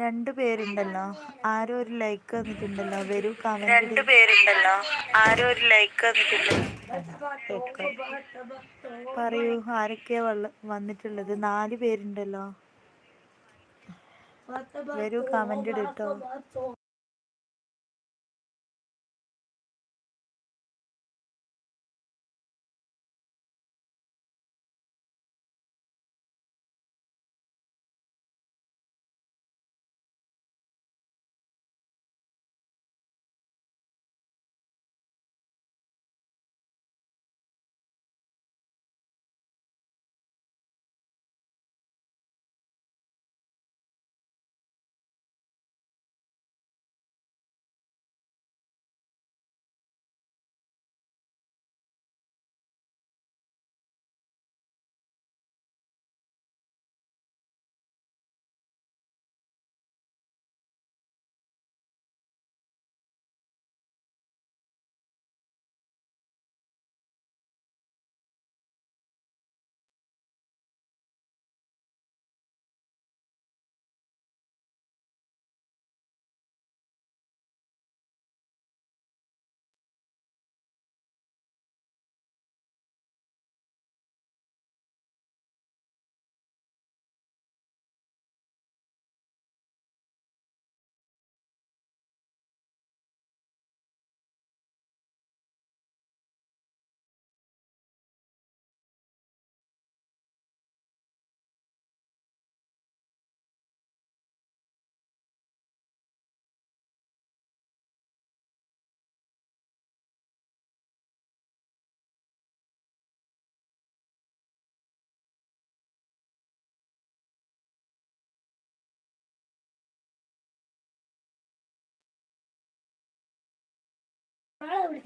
രണ്ടു പേരുണ്ടല്ലോ. ആരോ ഒരു ലൈക്ക് തന്നിട്ടുണ്ടല്ലോ. വരൂ കമന്റ് രണ്ടു പേരുണ്ടല്ലോ. ആരോ ഒരു ലൈക്ക് തന്നിട്ടുണ്ടല്ലോ. പറയൂ ആരൊക്കെയാ വന്നിട്ടുള്ളത്? നാല് പേരുണ്ടല്ലോ. വരൂ കമന്റ് ഇട്ടോ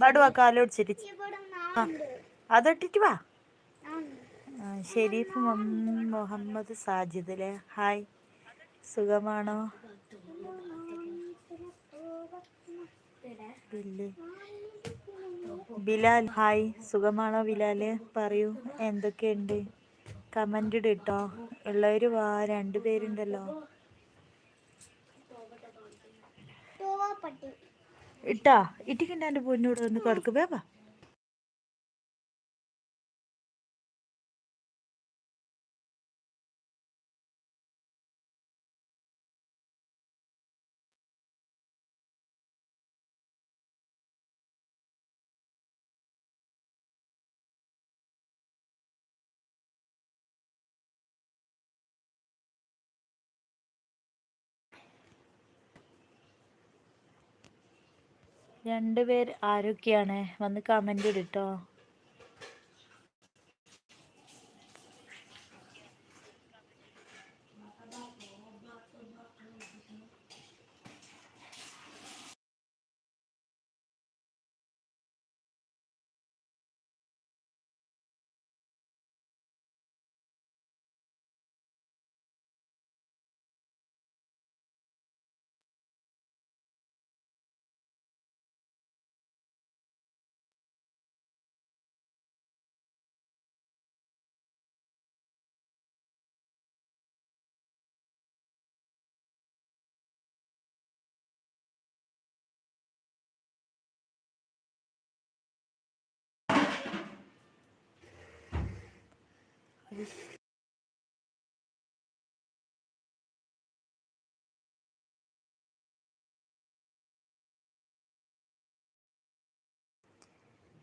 പാടുവാ കാലോടിച്ചിട്ട് ആ അതിട്ടിട്ട് വാ. ഷെരീഫ് മൊഹ- മുഹമ്മദ് സാജിദ് അല്ലേ ഹായ്. സുഖമാണോ. ബിലാൽ ഹായ്. സുഖമാണോ ബിലാൽ പറയൂ എന്തൊക്കെയുണ്ട്? കമന്റ് ഇട്ടോ ഉള്ളവര് വാ രണ്ടുപേരുണ്ടല്ലോ ഇട്ടാ ഇട്ടിക്കിന്റെ എന്റെ പൊന്നോട് ഒന്ന് കിടക്ക്? രണ്ടുപേർ ആരൊക്കെയാണ്? വന്ന് കമന്റ് ഇട്ടോ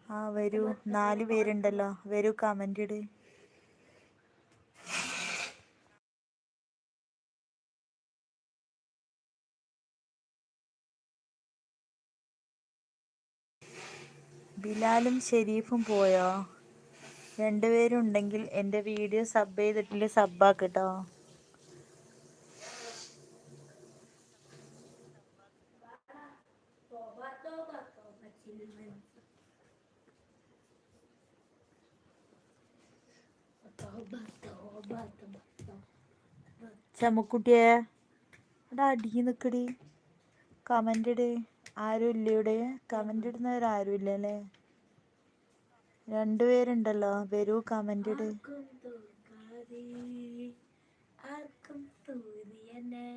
ആ വരൂ. നാല് പേരുണ്ടല്ലോ. വരൂ കമന്റ് ഇട്. ബിലാലും ഷെരീഫും പോയോ? രണ്ടുപേരും ഉണ്ടെങ്കിൽ എന്റെ വീഡിയോ സബ് ചെയ്തിട്ടില്ല? സബ്ബാക്കട്ടോ ചമ്മക്കുട്ടിയെ എടാ അടി നിക്കടി. കമന്റ് ഇട്. ആരും ഇല്ല ഇവിടെ? കമന്റ് ഇടുന്നവരാരും ഇല്ല അല്ലേ? രണ്ടുപേരുണ്ടല്ലോ. വരൂ കമന്റ് ഇട്. ആർക്കും തോന്നിയനെ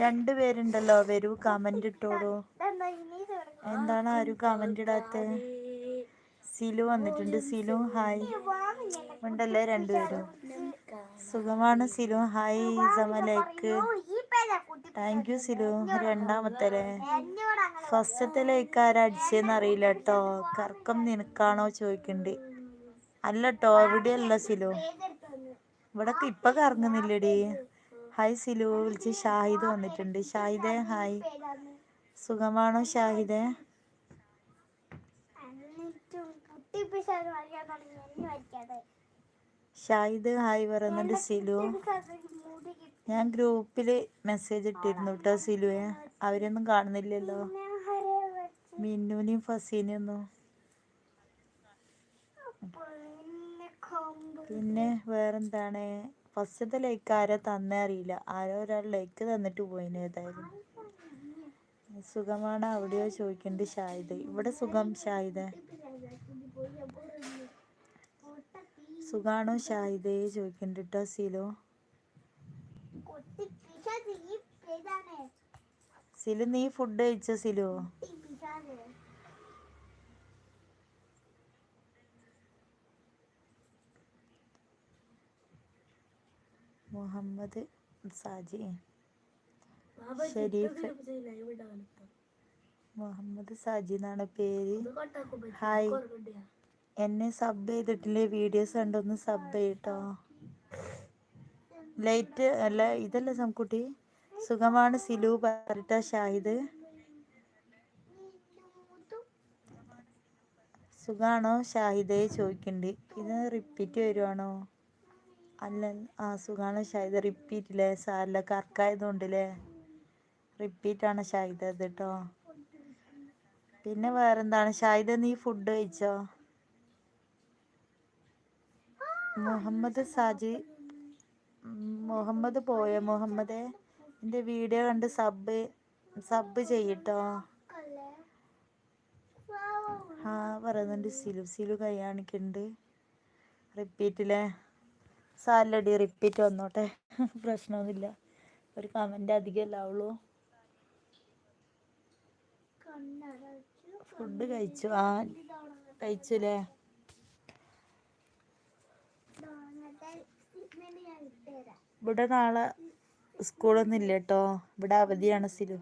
രണ്ടുപേരുണ്ടല്ലോ. വരൂ കമന്റ് ഇട്ടോളൂ. എന്താണ് ആരും കമന്റ് ഇടാത്ത സിലു വന്നിട്ടുണ്ട്. സിലു ഹായ്. ഉണ്ടല്ലേ രണ്ടുപേരും. സുഖമാണ് സിലു. ഹായ് സമലേക്ക് താങ്ക് യു സിലു. രണ്ടാമത്തെ ഫസ്റ്റത്തെ ലൈക്ക് ആരാ അടിച്ചതെന്ന് അറിയില്ല കേട്ടോ കർക്കം നിനക്കാണോ ചോദിക്കണ്ട്. അല്ല കേട്ടോ എവിടെയല്ല സിലു. ഇവിടെ ഇപ്പൊ കറങ്ങുന്നില്ലടി. ഹായ് സിലു. വിളിച്ച് ഷാഹിദ് വന്നിട്ടുണ്ട്. ഷാഹിദേ ഹായ് സുഖമാണോ ഷാഹിദേ? ഷാഹിദ് ഹായ് പറയുന്നുണ്ട് സിലു. ഞാൻ ഗ്രൂപ്പിൽ മെസ്സേജ് ഇട്ടിരുന്നു കേട്ടോ സിലുവെ. അവരൊന്നും കാണുന്നില്ലല്ലോ. മിന്നുവിനെയും ഫസീനെയും ഒന്നും. പിന്നെ വേറെന്താണ്? ഫസ്റ്റത്തെ ലൈക്ക് ആരാ തന്നേ അറിയില്ല. ആരോ ഒരാൾ ലൈക്ക് തന്നിട്ട് പോയിന് ഏതായാലും. സുഖമാണ്? അവിടെയോ ചോദിക്കുന്നുണ്ട് ഷാഹിദ്. ഇവിടെ സുഖം ഷാഹിദ്. സുഖാണോ ഷാഹിദേ? ചോദിക്കുന്നുണ്ട് കേട്ടോ സിലോ സിലു നീ ഫുഡ് കഴിച്ചോ സിലോ മുഹമ്മദ് സാജി ഷെരീഫ് മുഹമ്മദ് സാജി എന്നാണ് പേര്. ഹായ് എന്നെ സബ് ചെയ്തിട്ടില്ലേ? വീഡിയോസ് കണ്ടൊന്ന് സബ് ചെയ്യട്ടോ. ലൈറ്റ് അല്ല ഇതല്ല സംകുട്ടി സുഖമാണ് സിലു പറട്ട ഷാഹിദ്. സുഖാണോ? ഷാഹിദേ ചോദിക്കുന്നുണ്ട് ഇത് റിപ്പീറ്റ് വരുവാണോ? അല്ല ആ സുഖാണ് ഷാഹിദ്. റിപ്പീറ്റ് ഇല്ലേ സാറില്ല റിപ്പീറ്റ് ആണ് ഷാഹിദ് അത് കേട്ടോ പിന്നെ വേറെന്താണ്? ഷാഹിദ നീ ഫുഡ് കഴിച്ചോ? മുഹമ്മദ് സാജി മുഹമ്മദ് പോയ? മുഹമ്മദ് എന്റെ വീഡിയോ കണ്ട് സബ് സബ് ചെയ്യട്ടോ. ആ പറയുന്നുണ്ട് സിലു. സിലു കൈ കാണിക്കുന്നുണ്ട് റിപ്പീറ്റില്ലേ സാലഡി റിപ്പീറ്റ് വന്നോട്ടെ. പ്രശ്നമൊന്നുമില്ല. ഒരു കമന്റ് അധികം ഉള്ളൂ ഫുഡ് കഴിച്ചു. ആ കഴിച്ചുല്ലേ? ഇവിടെ നാളെ സ്കൂളൊന്നും ഇല്ല കേട്ടോ ഇവിടെ അവധിയാണ് സിലു.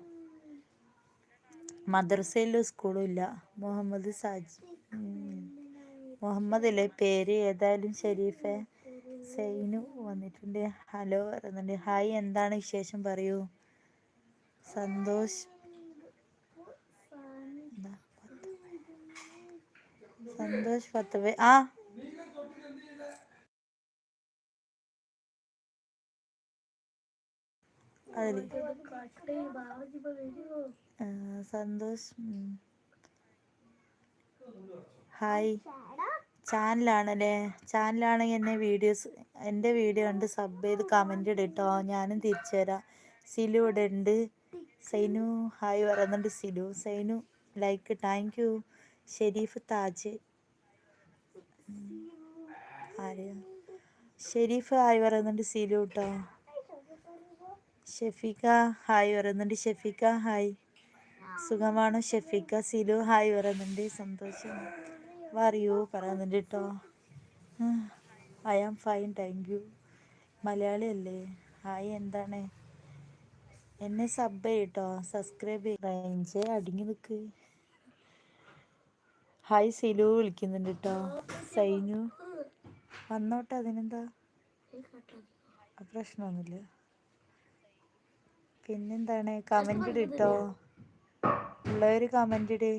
മദ്രസയിലും സ്കൂളും ഇല്ല. മുഹമ്മദ് സാജി. മുഹമ്മദ് അല്ലേ? പേര് ഏതായാലും ഷെരീഫെ സൈനു വന്നിട്ടുണ്ട്. ഹലോ പറയുന്നുണ്ട്. ഹായ് എന്താണ് വിശേഷം? പറയൂ. സന്തോഷ്? സന്തോഷ് പത്തവേ ആ അതിൽ. ആ, സന്തോഷ്. ഹായ്. ചാനലാണല്ലേ? ചാനലാണെങ്കിൽ എന്നെ വീഡിയോസ് എന്റെ വീഡിയോ കണ്ട് സബ് ചെയ്ത് കമന്റ് ഇടട്ടോ. ഞാനും തിരിച്ചു തരാം സിലു ഇവിടെ ഉണ്ട്. സൈനു ഹായ് പറയുന്നുണ്ട് Silu. Sainu like thank you Sharif Taj. ആര് ഷെരീഫ് ഹായ് പറയുന്നുണ്ട് സിലു കേട്ടോ. ഷെഫീക്ക ഹായ് പറയുന്നുണ്ട്. ഷെഫിക്ക ഹായ്. സുഖമാണോ? ഷെഫിക്ക സിലു ഹായ് പറയുന്നുണ്ട്. സന്തോഷം. പറയൂ പറയുന്നുണ്ട് കേട്ടോ I am fine thank you. Malayali അല്ലേ? ഹായ് എന്താണ്? എന്നെ സബ് ചെയ്യട്ടോ. സബ്സ്ക്രൈബ് റേഞ്ച് അടങ്ങി നിൽക്ക് ഹായ് സിലു വിളിക്കുന്നുണ്ട് കേട്ടോ സൈനു. വന്നോട്ടെ അതിനെന്താ? പ്രശ്നമൊന്നുമില്ല. പിന്നെന്താണ്? കമന്റ് ഇട്ടോ ഉള്ളവര് കമന്റ് ഇട്.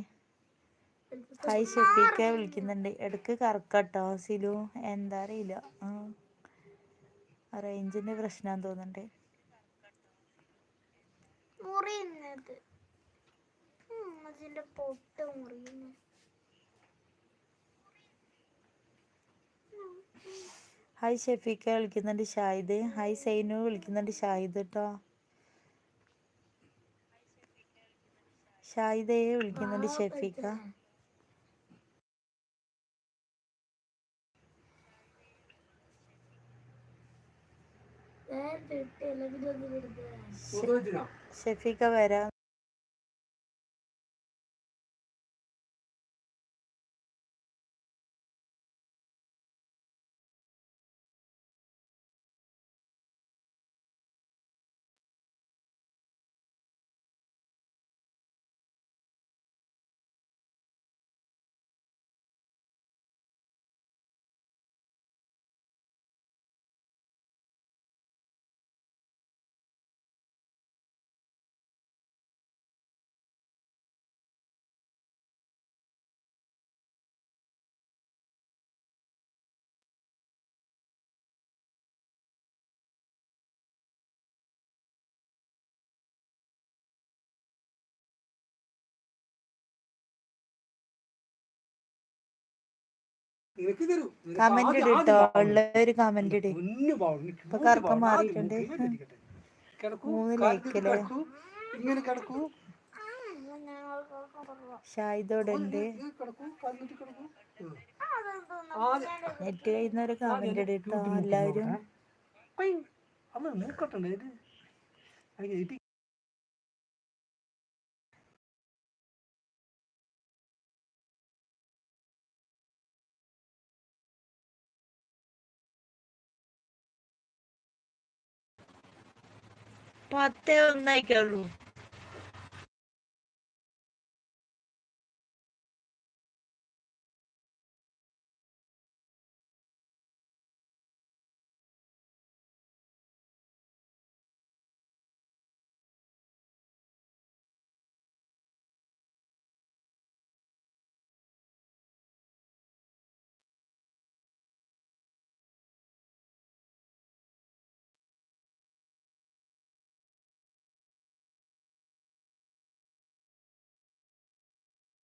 ഹായ് ഷെഫീക്ക വിളിക്കുന്നുണ്ട്. ഇടയ്ക്ക് കറക്കട്ടോ സിലു. എന്താ അറിയില്ല റേഞ്ചിന്റെ പ്രശ്നം തോന്നുന്നുണ്ട് മുറിയുന്നത്. ഉം, അതിന്റെ പൊട്ട് മുറിയുന്നു. ഹായ് ഷെഫീക്ക വിളിക്കുന്നുണ്ട് ഷാഹിദ്. ഹായ് സൈനു വിളിക്കുന്നുണ്ട് ഷാഹിദ് കേട്ടോ ഷായിദയെ വിളിക്കുന്നുണ്ട് ഷെഫീക്ക ഷെഫീക്ക വരാം നിനക്ക് തരൂ കമന്റ് കമന്റ് ഇട്. ഇപ്പൊ കറക്കം മാറിയിട്ടുണ്ട്. ഇങ്ങനെ കിടക്കൂ, മൂന്ന് കാൽ like നീട്ടി ല്ലേ? കിടക്കൂ, ഇങ്ങനെ കിടക്കൂ. ഞങ്ങൾക്ക് കുറവാ. ഷായിദോടെ ഉണ്ട് ഇങ്ങനെ കിടക്കൂ. കാൽ നീട്ടി കിടക്കൂ. ഉം. അതെന്തോന്ന് ആദ്യം- നെറ്റ് കഴിയുന്നവര് കമന്റ് ഇട് കേട്ടോ ചൂട്ട് മൂക്ക് എല്ലാവരും. pode ter o